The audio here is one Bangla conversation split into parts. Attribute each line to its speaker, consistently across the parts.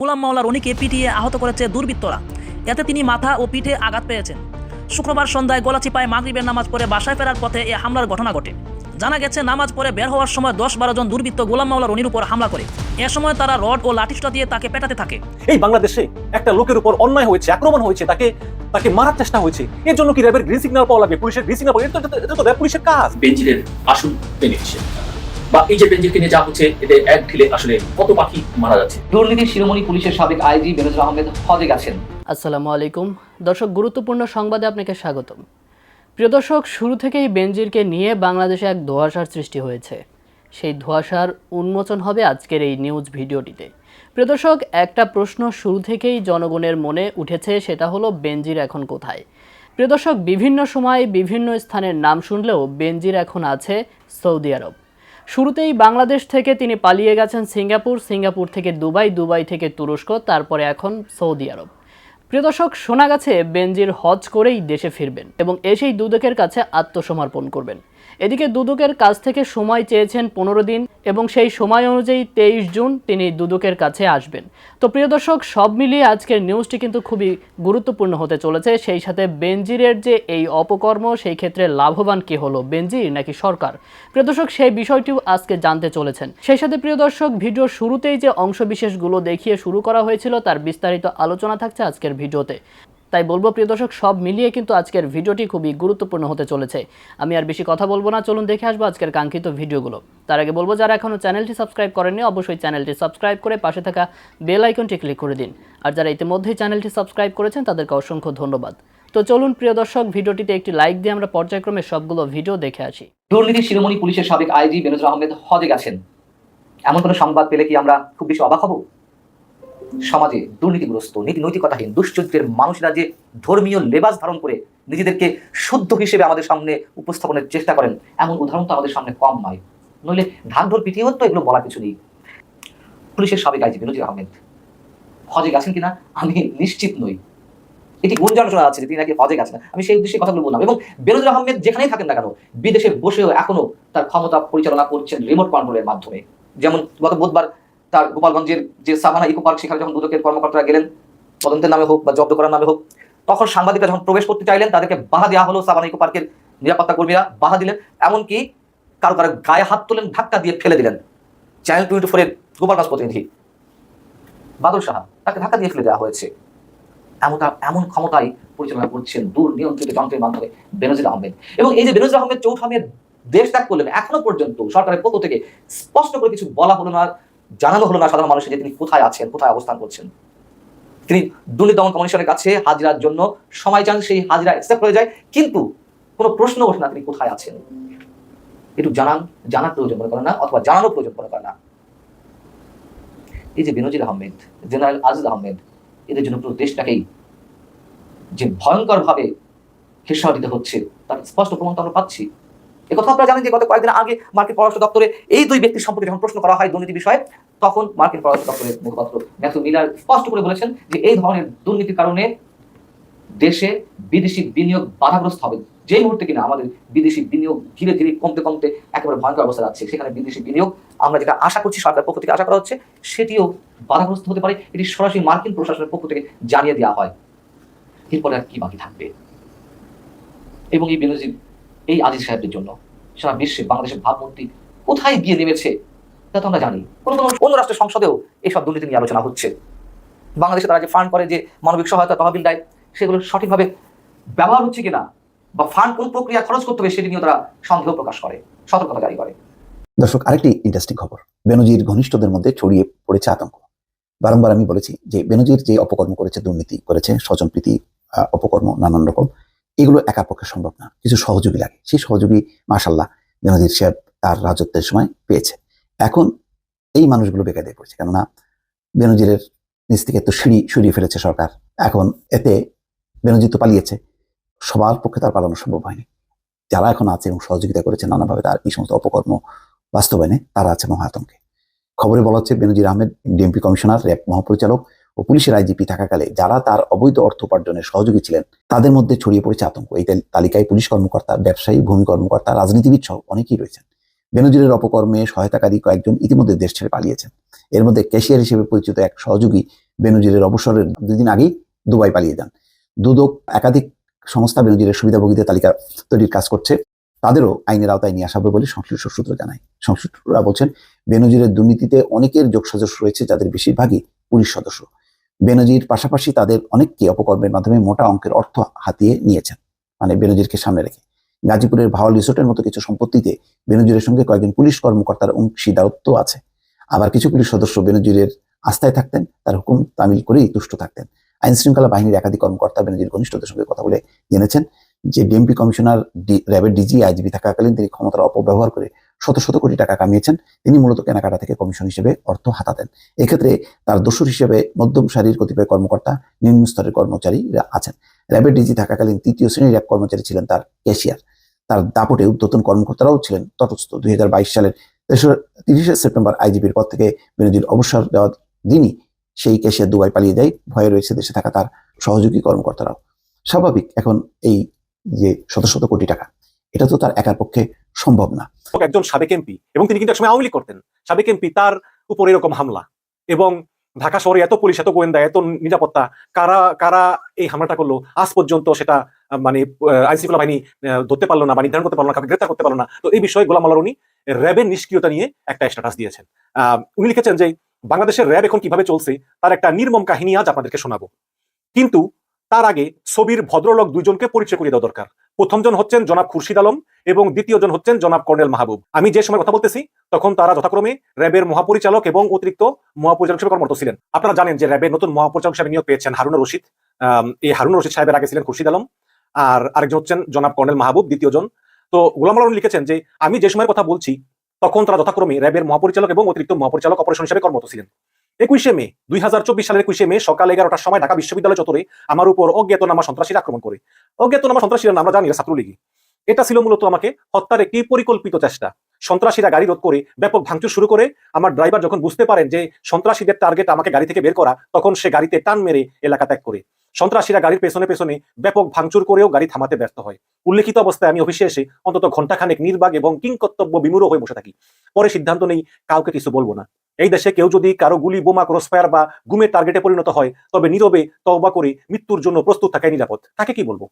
Speaker 1: গোলাম মাওলা রনিকে পিটিয়ে আহত করেছে দুর্বৃত্তরা। এতে তিনি মাথা ও পিঠে আঘাত পেয়েছেন। শুক্রবার সন্ধ্যায় গলাচিপায় মাগরিবের নামাজ পড়ে বাসায় ফেরার পথে এ হামলার ঘটনা ঘটে। জানা গেছে নামাজ পড়ে বের হওয়ার সময় দশ বারো জন দুর্বৃত্ত গোলাম মাওলা রনির উপর হামলা করে। এ সময় তারা রড ও লাঠিসটা দিয়ে তাকে পেটাতে থাকে।
Speaker 2: এই বাংলাদেশে একটা লোকের উপর অন্যায় হয়েছে আক্রমণ হয়েছে তাকে তাকে মারার চেষ্টা হয়েছে। এর জন্য কি র্যাবের গ্রিন সিগন্যাল পাওয়া লাগবে? পুলিশের গ্রিন সিগন্যাল এটা তো- এটা তো র্যাব পুলিশের কাজ।
Speaker 3: বেঞ্জিরের আসল বেনিফিসে বা এই যে নিয়ে যা হচ্ছে এতে এক ঢিলে আসলে কত পাখি মারা যাচ্ছে?
Speaker 4: দুর্নীতি শিরোমণি পুলিশের সাবেক আইজি বেনজর আহমেদ হজে গেছেন।
Speaker 5: আসসালামু আলাইকুম। দর্শক গুরুত্বপূর্ণ সংবাদে আপনাকে স্বাগতম। প্রিয় দর্শক শুরু থেকেই বেনজিরকে নিয়ে বাংলাদেশে এক ধোঁয়াশার সৃষ্টি হয়েছে। সেই ধোঁয়াশার উন্মোচন হবে আজকের এই নিউজ ভিডিওটিতে। প্রিয় দর্শক একটা প্রশ্ন শুরু থেকেই জনগণের মনে উঠেছে সেটা হলো বেনজির এখন কোথায়? প্রিয় দর্শক বিভিন্ন সময় বিভিন্ন স্থানের নাম শুনলেও বেনজির এখন আছে সৌদি আরব। শুরুতেই বাংলাদেশ থেকে তিনি পালিয়ে গেছেন সিঙ্গাপুর সিঙ্গাপুর থেকে দুবাই দুবাই থেকে তুরস্ক, তারপরে এখন সৌদি আরব। প্রিয় দর্শক, শোনা গেছে, বেনজির হজ করেই দেশে ফিরবেন এবং এসেই দুদকের কাছে আত্মসমর্পণ করবেন। এদিকে দুদকের কাছ থেকে সময় চেয়েছেন পনেরো দিন এবং সেই সময় অনুযায়ী তেইশ জুন তিনি দুদকের কাছে আসবেন। তো প্রিয় দর্শক, সব মিলিয়ে আজকের নিউজটি কিন্তু খুবই গুরুত্বপূর্ণ হতে চলেছে। সেই সাথে বেনজিরের যে এই অপকর্ম, সেই ক্ষেত্রে লাভবান কি হলো, বেনজির নাকি সরকার? প্রিয় দর্শক, সেই বিষয়টিও আজকে জানতে চলেছেন। সেই সাথে প্রিয় দর্শক ভিডিওর শুরুতেই যে অংশবিশেষগুলো দেখিয়ে শুরু করা হয়েছিল, তার বিস্তারিত আলোচনা থাকছে আজকের ভিডিওতে। তাই বলব, প্রিয় দর্শক, সব মিলিয়ে কিন্তু আজকের ভিডিওটি খুবই গুরুত্বপূর্ণ হতে চলেছে। আমি আর বেশি কথা বলব না, চলুন দেখে আসব আজকের কাঙ্ক্ষিত ভিডিওগুলো। তার আগে বলব, যারা এখনও চ্যানেলটি সাবস্ক্রাইব করেননি, অবশ্যই চ্যানেলটি সাবস্ক্রাইব করে পাশে থাকা বেল আইকনটি ক্লিক করে দিন। আর যারা ইতিমধ্যেই চ্যানেলটি সাবস্ক্রাইব করেছেন, তাদেরকে অসংখ্য ধন্যবাদ। তো চলুন, প্রিয় দর্শক, ভিডিওটিতে একটি লাইক দিয়ে আমরা পর্যায়ক্রমে সবগুলো ভিডিও দেখে আসি।
Speaker 4: দুর্নীতি, শিরোমণি পুলিশের সাবেক আইজি বেনজর আহমেদ হজে গেছেন। এমন কোনো সংবাদ পেলে কি আমরা খুব বেশি অবাক হব? সমাজে দুর্নীতিগ্রস্ত, নীতি নৈতিকতাহীন দুশ্চরিত্রের মানুষরা যে ধর্মীয় লেবাস ধারণ করে নিজেদেরকে শুদ্ধ হিসেবে আমাদের সামনে উপস্থাপনের চেষ্টা করেন, এমন উদাহরণ তো আমাদের সামনে কম নয়। নইলে ঢাক ঢোল পিটিয়ে তো এগুলো বলার কিছু নেই। পুলিশের সাবেক আইজি বেনজির আহমেদ, হজে গেছেন কিনা আমি নিশ্চিত নই। এটি গুঞ্জন শোনা যাচ্ছে যে তিনি নাকি হজে গেছেন? আমি সেই উদ্দেশ্যে কথাগুলো বললাম। এবং বেনজির আহমেদ যেখানেই থাকেন না কেন, বিদেশে বসেও এখনও তার ক্ষমতা পরিচালনা করছেন রিমোট কন্ট্রোলের মাধ্যমে। যেমন গত বুধবার তার গোপালগঞ্জের যে সাভানা ইকো পার্ক, সেখানে যখন দুদকের কর্মকর্তারা গেলেন, তদন্তের নামে হোক বা জব্দ করার নামে হোক, তখন সাংবাদিকরা যখন প্রবেশ করতে চাইলেন, তাদেরকে বাধা দেওয়া হলো সাভানা ইকো পার্কের নিরাপত্তা কর্মীরা, বাধা দিলেন। এমনকি কারও কারও গায়ে হাত তোলেন, ধাক্কা দিয়ে ফেলে দিলেন। চ্যানেল টোয়েন্টি ফোরের গোপালগঞ্জ প্রতিনিধি বাদল সাহা, তাকে ধাক্কা দিয়ে ফেলে দেওয়া হয়েছে। এমনটা, এমন ক্ষমতাই পরিচালনা করছেন দূর নিয়ন্ত্রিত যন্ত্রের মাধ্যমে বেনজির আহমেদ। এবং এই যে বেনজির আহমেদ চৌঠ আহমেদ দেশ ত্যাগ করলেন, এখনও পর্যন্ত সরকারের পক্ষ থেকে স্পষ্ট করে কিছু বলা হলো না। জানানো হলো না সাধারণ মানুষের যে তিনি কোথায় আছেন, কোথায় অবস্থান করছেন। তিনি দুর্নীতি দমন কমিশনের কাছে হাজিরার জন্য সময় চান, সেই হাজিরা অ্যাকসেপ্ট হয়ে যায়, কিন্তু কোনো প্রশ্ন ওঠে না তিনি কোথায় আছেন। একটু জানান, জানার প্রয়োজন মনে করেন না, অথবা জানানোর প্রয়োজন মনে করেন না। এই যে বেনজির আহমেদ, জেনারেল আজিজ আহমেদ, এদের জন্য পুরো দেশটাকেই যে ভয়ঙ্কর ভাবে খেসারা দিতে হচ্ছে, তার স্পষ্ট প্রমাণ তো আমরা পাচ্ছি। এ কথা আপনারা জানেন যে গত কয়েকদিন আগে মার্কিন পররাষ্ট্র দপ্তরে এই দুই ব্যক্তির সম্পর্কে যখন প্রশ্ন করা হয় দুর্নীতি বিষয়ে, তখন মার্কিন পররাষ্ট্র দপ্তরের মুখপাত্র ম্যাথু মিলার স্পষ্ট করে বলেছেন যে এই ধরনের দুর্নীতির কারণে দেশে বিদেশি বিনিয়োগ বাধাগ্রস্ত হবে। যেই মুহূর্তে কিনা আমাদের বিদেশি বিনিয়োগ ধীরে ধীরে কমতে কমতে একেবারে ভয়ঙ্কর অবস্থা যাচ্ছে। সেখানে বিদেশি বিনিয়োগ, আমরা যেটা আশা করছি সরকার পক্ষ থেকে আশা করা হচ্ছে, সেটিও বাধাগ্রস্ত হতে পারে। এটি সরাসরি মার্কিন প্রশাসনের পক্ষ থেকে জানিয়ে দেওয়া হয়। এরপরে আর কি বাকি থাকবে? এবং এই বেনজির এই আজিজ সাহেবদের জন্য। সারা বিশ্বে বাংলাদেশের ভাবমূর্তি কোথায় গিয়ে নেমেছে, তা তো আমরা জানি। কোনো কোনো অন্য রাষ্ট্রের সংসদেও এইসব দুর্নীতি নিয়ে আলোচনা হচ্ছে। বাংলাদেশে তারা যে ফান্ড করে যে মানবিক সহায়তা, তহবিল দেয়, সেগুলো সঠিকভাবে ব্যবহার হচ্ছে কিনা বা ফান্ড কোন প্রক্রিয়া খরচ করতে হবে, সেটি নিয়ে তারা সন্দেহ প্রকাশ করে, সতর্কতা জারি করে।
Speaker 6: দর্শক, আরেকটি ইন্টারেস্টিং খবর। বেনজির ঘনিষ্ঠদের মধ্যে ছড়িয়ে পড়েছে আতঙ্ক। বারংবার আমি বলেছি যে, বেনজির যে অপকর্ম করেছে, দুর্নীতি করেছে, স্বজনপ্রীতি অপকর্ম নানান রকম এগুলো একা পক্ষে সম্ভব না। কিছু সহযোগী লাগে। সেই সহযোগী মাসাল্লাহ বেনজির সাহেব তার রাজত্বের সময় পেয়েছে। এখন এই মানুষগুলো বেকায়দায় পড়ছে। কেননা বেনজিরের নিচ থেকে তো সিঁড়ি সরিয়ে ফেলেছে সরকার। এখন এতে বেনজির তো পালিয়েছে। সবার পক্ষে তার পালানো সম্ভব হয়নি। যারা এখন আছে এবং সহযোগিতা করেছে নানাভাবে তার এই সমস্ত অপকর্ম বাস্তবায়নে, তারা আছে মহাতঙ্কে। খবরে বলা হচ্ছে, Benazir Ahmed, DMP commissioner, RAB মহাপরিচালক ও পুলিশের আইজিপি থাকাকালে যারা তার অবৈধ অর্থ উপার্জনের সহযোগী ছিলেন, তাদের মধ্যে ছড়িয়ে পড়েছে আতঙ্ক। এই তালিকায় পুলিশ কর্মকর্তা, ব্যবসায়ী, ভূমি কর্মকর্তা, রাজনীতিবিদ সহ অনেকেই রয়েছেন। বেনজিরের অপকর্মে সহায়তাকারী কয়েকজন ইতিমধ্যে দেশ ছেড়ে পালিয়েছেন। এর মধ্যে ক্যাশিয়ার হিসেবে পরিচিত এক সহযোগী বেনজিরের অবসরের দুদিন আগেই দুবাই পালিয়ে যান। দুদক একাধিক সংস্থা বেনজিরের সুবিধাভোগীদের তালিকা তৈরির কাজ করছে। তাদেরও আইনের আওতায় নিয়ে আসা হবে বলে সংশ্লিষ্ট সূত্র জানায়। সংশ্লিষ্টরা বলছেন, বেনজিরের দুর্নীতিতে অনেকের যোগসাজশ রয়েছে, যাদের বেশিরভাগই পুলিশ সদস্য। বেনজির পাশাপাশি তাদের অনেককে অপকর্মের মাধ্যমে মোটা অঙ্কের অর্থ হাতিয়ে নিয়েছেন। মানে বেনজিরকে সামনে রেখে। গাজীপুরের ভাওয়াল রিসোর্টের মতো কিছু সম্পত্তিতে বেনজিরের সঙ্গে কয়েকজন পুলিশ কর্মকর্তার অংশীদারত্ব আছে। আবার কিছু পুলিশ সদস্য বেনজিরের আস্থায় থাকতেন, তার হুকুম তামিল করেই তুষ্ট থাকতেন। আইন শৃঙ্খলা বাহিনীর একাধিক কর্মকর্তা বেনজির ঘনিষ্ঠদের সঙ্গে কথা বলে জেনেছেন যে ডিএমপি কমিশনার র্যাবের ডিজি আইজিবি থাকাকালীন তিনি ক্ষমতার অপব্যবহার করে শত শত কোটি টাকা কামিয়েছেন। তিনি মূলত কেনাকাটা থেকে কমিশন হিসেবে অর্থ হাতাতেন। এক্ষেত্রে তার দোষর হিসেবে মধ্যম সারির কতিপয় কর্মকর্তা, নিম্ন স্তরের কর্মচারীরা আছেন। র্যাবের ডিজি থাকাকালীন তৃতীয় শ্রেণির এক কর্মচারী ছিলেন তার ক্যাশিয়ার। তার দাপটে উদ্যতন কর্মকর্তারাও ছিলেন তটস্থ। দুই হাজার সালের তিরিশে সেপ্টেম্বর আইজিপির পদ থেকে বেনজির অবসর দেওয়ার দিনই সেই ক্যাশিয়ার দুবাই পালিয়ে যায়। ভয়ে রয়েছে দেশে থাকা তার সহযোগী কর্মকর্তারাও। স্বাভাবিক এখন এই যে শত শত কোটি টাকা, এটা তো তার একার পক্ষে সম্ভব না।
Speaker 2: একজন সাবেক এমপি এবং তিনি কিন্তু একসময় আওয়ামী লীগ করতেন। সাবেক এমপি, তার উপর এরকম হামলা এবং ঢাকা শহরে এত পুলিশ, এত গোয়েন্দা, এত নিরাপত্তা, কারা কারা এই হামলাটা করল? আজ পর্যন্ত সেটা মানে আইন শৃঙ্খলা বাহিনী ধরতে পারল না বা নির্ধারণ করতে পারল না, কাউকে গ্রেপ্তার করতে পারল না। তো এই বিষয়ে গোলাম আল্লাহ র্যাবের নিষ্ক্রিয়তা নিয়ে একটা স্ট্যাটাস দিয়েছেন। উনি লিখেছেন যে, বাংলাদেশের র্যাব এখন কীভাবে চলছে, তার একটা নির্মম কাহিনী আজ আপনাদেরকে শোনাবো। কিন্তু তার আগে ছবির ভদ্রলোক দুইজনকে পরিচয় করিয়ে দেওয়া দরকার। প্রথমজন হচ্ছেন জনাব খুরশিদ আলম এবং দ্বিতীয়জন হচ্ছেন জনাব কর্নেল মাহবুব। আমি যে সময় কথা বলতেছি, তখন তারা যথাক্রমে র্যাবের মহাপরিচালক এবং অতিরিক্ত মহাপরিচালক হিসেবে কর্মরত ছিলেন। আপনারা জানেন যে র্যাবের নতুন মহাপরিচালক হিসেবে নিয়োগ পেয়েছেন হারুন রশিদ। এই হারুন রশিদ সাহেবের আগে ছিলেন খুরশিদ আলম। আর আরেকজন হচ্ছেন জনাব কর্নেল মাহবুব, দ্বিতীয়জন। তো গোলাম আলম লিখেছেন যে, আমি যে সময়ের কথা বলছি, তখন তারা যথাক্রমে র্যাবের মহাপরিচালক এবং অতিরিক্ত মহাপরিচালক অপারেশন হিসেবে কর্মরত ছিলেন। একুশে মে, দুই হাজার চব্বিশ সালের একুশে মে সকাল এগারোটার সময় ঢাকা বিশ্ববিদ্যালয় চত্বরে আমার উপর অজ্ঞাতনামা সন্ত্রাসীরা আক্রমণ করে। অজ্ঞাতনামা সন্ত্রাসীরা আমরা জানি এরা ছাত্রলীগই। এটা ছিল মূলত আমাকে হত্যার একটি পরিকল্পিত চেষ্টা। সন্ত্রাসীরা গাড়ি রোধ করে ব্যাপক ভাঙচুর শুরু করে, আমার ড্রাইভার যখন বুঝতে পারেন যে সন্ত্রাসীদের টার্গেট আমাকে গাড়ি থেকে বের করা, তখন সে গাড়িতে টান মেরে এলাকা ত্যাগ করে। সন্ত্রাসীরা গাড়ির পেছনে পেছনে ব্যাপক ভাঙচুর করেও গাড়ি থামাতে ব্যর্থ হয়। উল্লেখিত অবস্থায় আমি অফিসে এসে অন্তত ঘন্টাখানেক নির্বাগ এবং কিংকর্তব্য বিমূঢ় হয়ে বসে থাকি। পরে সিদ্ধান্ত নেই, কাউকে কিছু বলব না। এই দেশে কেউ যদি কারও গুলি, বোমা ক্রসফায়ার বা গুমের টার্গেটে পরিণত হয়, তবে নীরবে তওবা করে মৃত্যুর জন্য প্রস্তুত থাকাই নিরাপদ। তাকে কি বলব?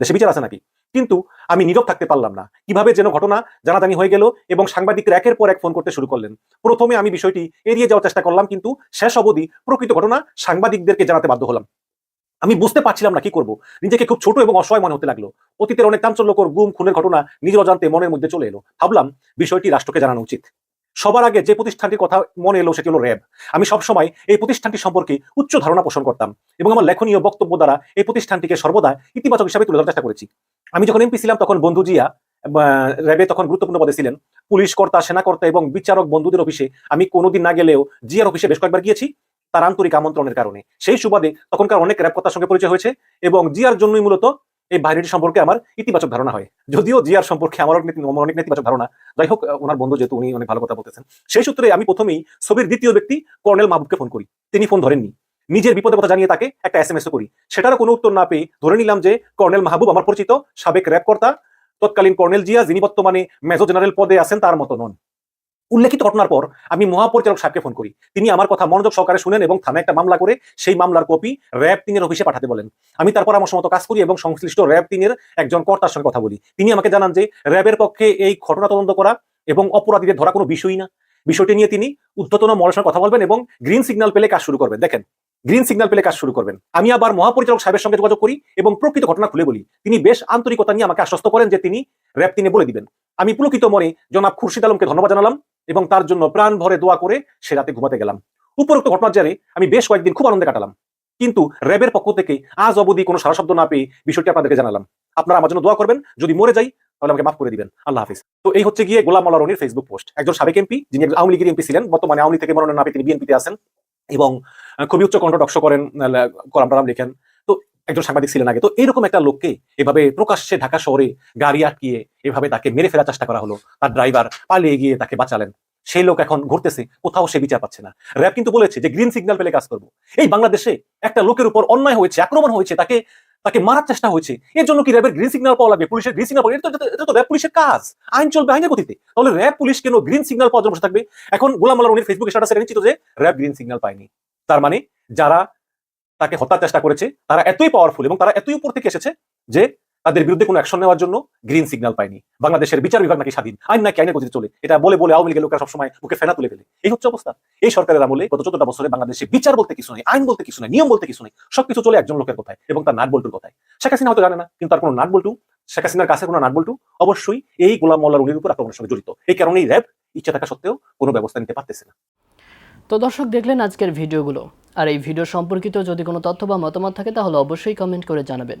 Speaker 2: দেশে বিচার আছে নাকি? কিন্তু আমি নীরব থাকতে পারলাম না। কীভাবে যেন ঘটনা জানাজানি হয়ে গেল এবং সাংবাদিকরা একের পর এক ফোন করতে শুরু করলেন। প্রথমে আমি বিষয়টি এড়িয়ে যাওয়ার চেষ্টা করলাম, কিন্তু শেষ অবধি প্রকৃত ঘটনা সাংবাদিকদেরকে জানাতে বাধ্য হলাম। আমি বুঝতে পারছিলাম না কি করব। নিজেকে খুব ছোট এবং অসহায় মনে হতে লাগল। অতীতের অনেক চাঞ্চল্যকর গুম, খুনের ঘটনা নিজের অজান্তে মনের মধ্যে চলে এলো। ভাবলাম বিষয়টি রাষ্ট্রকে জানানো উচিত। সবার আগে যে প্রতিষ্ঠানটির কথা মনে এলো সেটি হলো র্যাব। আমি সবসময় এই প্রতিষ্ঠানটি সম্পর্কে উচ্চ ধারণা পোষণ করতাম এবং আমার লেখনীয় বক্তব্য দ্বারা এই প্রতিষ্ঠানটিকে সর্বদা ইতিবাচক হিসাবে তুলে ধরার চেষ্টা করেছি। আমি যখন এমপি ছিলাম তখন বন্ধু জিয়া র্যাবে তখন গুরুত্বপূর্ণ পদে ছিলেন। পুলিশ কর্তা, সেনাকর্তা এবং বিচারক বন্ধুদের অফিসে আমি কোনোদিন না গেলেও জিয়ার অফিসে বেশ কয়েকবার গিয়েছি তার আন্তরিক আমন্ত্রণের কারণে। সেই সুবাদে তখনকার অনেক র্যাব কর্তার সঙ্গে পরিচয় হয়েছে এবং জিয়ার জন্যই মূলত এই বাহিনীটি সম্পর্কে আমার ইতিবাচক ধারণা হয়। যদিও জিয়ার সম্পর্কে আমার অনেক অনেক নেতিবাচক ধারণা। যাই হোক ওনার বন্ধু যেহেতু উনি অনেক ভালো কথা বলতেছেন। সেই সূত্রে আমি প্রথমেই ছবির দ্বিতীয় ব্যক্তি কর্নেল মাহবুবকে ফোন করি। তিনি ফোন ধরেননি। নিজের বিপদের কথা জানিয়ে তাকে একটা এস এম এস করি। সেটারও কোনো উত্তর না পেয়ে ধরে নিলাম যে কর্নেল মাহবুব আমার পরিচিত, সাবেক র্যাব কর্তা, তৎকালীন কর্নেল জিয়া যিনি বর্তমানে মেজর জেনারেল পদে আছেন, তার মতো নন। উল্লেখিত ঘটনার পর আমি মহাপরিচালক সাহেবকে ফোন করি। তিনি আমার কথা মনোযোগ সহকারে শুনেন এবং থানায় একটা মামলা করে সেই মামলার কপি র্যাব তিনের অফিসে পাঠাতে বলেন। আমি তারপর আমার সমস্ত কাজ করি এবং সংশ্লিষ্ট র্যাব তিনের একজন কর্তার সঙ্গে কথা বলি। তিনি আমাকে জানান যে র্যাবের পক্ষে এই ঘটনা তদন্ত করা এবং অপরাধীদের ধরা কোনো বিষয়ই না। বিষয়টি নিয়ে তিনি উদ্ধতন সঙ্গে কথা বলবেন এবং গ্রিন সিগন্যাল পেলে কাজ শুরু করবেন। দেখেন গ্রিন সিগন্যাল পেলে কাজ শুরু করবেন। আমি আবার মহাপরিচালক সাহেবের সঙ্গে যোগাযোগ করি এবং প্রকৃত ঘটনা খুলে বলি। তিনি বেশ আন্তরিকতা নিয়ে আমাকে আশ্বস্ত করেন যে তিনি র্যাব তিনে বলে দিবেন। আমি পুলকিত মনে জনাব খুরশিদ আলমকে ধন্যবাদ জানালাম এবং তার জন্য প্রাণ ভরে দোয়া করে সে রাতে ঘুমাতে গেলাম। উপরোক্ত ঘটনার জেরে আমি বেশ কয়েকদিন খুব আনন্দে কাটালাম। কিন্তু র্যাবের পক্ষ থেকে আজ অবধি কোনো সারা শব্দ না পেয়ে বিষয়টি আপনাদেরকে জানালাম। আপনারা আমার জন্য দোয়া করবেন। যদি মরে যাই, তাহলে আমাকে মাফ করে দিবেন। আল্লাহ হাফিজ। তো এই হচ্ছে গিয়ে গোলাম রনির ফেসবুক পোস্ট একজন সাবেক এমপি যিনি আওয়ামী লীগের এমপি ছিলেন, বর্তমানে আওয়ামী থেকে মনোনয়ন না পেয়ে তিনি বিএনপিতে আছেন। এবং খুবই উচ্চ কণ্ঠ টকশো করেন কলাম লেখেন। তো একজন সাংবাদিক ছিলেন আগে। তো এরকম একটা লোককে এভাবে প্রকাশ্যে ঢাকা শহরে গাড়ি আটকিয়ে এভাবে তাকে মেরে ফেলার চেষ্টা করা হলো। তার ড্রাইভার পালিয়ে গিয়ে তাকে বাঁচালেন। সেই লোক এখন ঘুরতেছে, কোথাও সে বিচার পাচ্ছে না। র্যাব কিন্তু বলেছে যে গ্রিন সিগন্যাল পেলে কাজ করব। এই বাংলাদেশে একটা লোকের উপর অন্যায় হয়েছে, আক্রমণ হয়েছে, তাকে তাকে মারার চেষ্টা হয়েছে। এর জন্য কি র্যাবের গ্রিন সিগন্যাল পাওয়া লাগবে? পুলিশের গ্রিন সিগন্যাল এটা তো- র্যাব পুলিশের কাজ। আইন চলবে আইনের গতিতে। তাহলে র্যাব, পুলিশ কেন গ্রিন সিগন্যাল পাওয়ার জন্য বসে থাকবে? এখন গোলাম আল্লাহ রনির ফেসবুক স্ট্যাটাসে নিশ্চিত যে র্যাব গ্রিন সিগন্যাল পায়নি। তার মানে যারা তাকে হত্যার চেষ্টা করেছে, তারা এতই পাওয়ারফুল এবং তারা এতই উপর থেকে এসেছে যে তাদের বিরুদ্ধে কোনো অ্যাকশন নেওয়ার জন্য গ্রিন সিগন্যাল পায়নি। বাংলাদেশের বিচার বিভাগ নাকি স্বাধীন। আইন নাকি আইনের গতিতে চলে। এটা বলে বলে আওয়ামী লীগের লোকেরা সবসময় মুখে ফেনা তুলে ফেলে। এই হচ্ছে অবস্থা। এই সরকারের আমলে গত চোদ্দটা বছরে বাংলাদেশে বিচার বলতে কিছু নেই, আইন বলতে কিছু নেই, নিয়ম বলতে কিছু নেই, সবকিছু চলে একজন লোকের কথায় এবং তার নাট বল্টুর কথায়। শেখ হাসিনা হয়তো জানে না, কিন্তু তার কোনো নাট বল্টু শেখ হাসিনার কাছে কোনো নাট বল্টু অবশ্যই এই গোলাম মোল্লার উনির উপর আক্রমণের সঙ্গে জড়িত। এই কারণেই র্যাব ইচ্ছা থাকা সত্ত্বেও কোনো ব্যবস্থা নিতে পারতেছে না।
Speaker 5: তো দর্শক দেখলেন আজকের ভিডিওগুলো। আর এই ভিডিও সম্পর্কিত যদি কোনো তথ্য বা মতামত থাকে, তাহলে অবশ্যই কমেন্ট করে জানাবেন।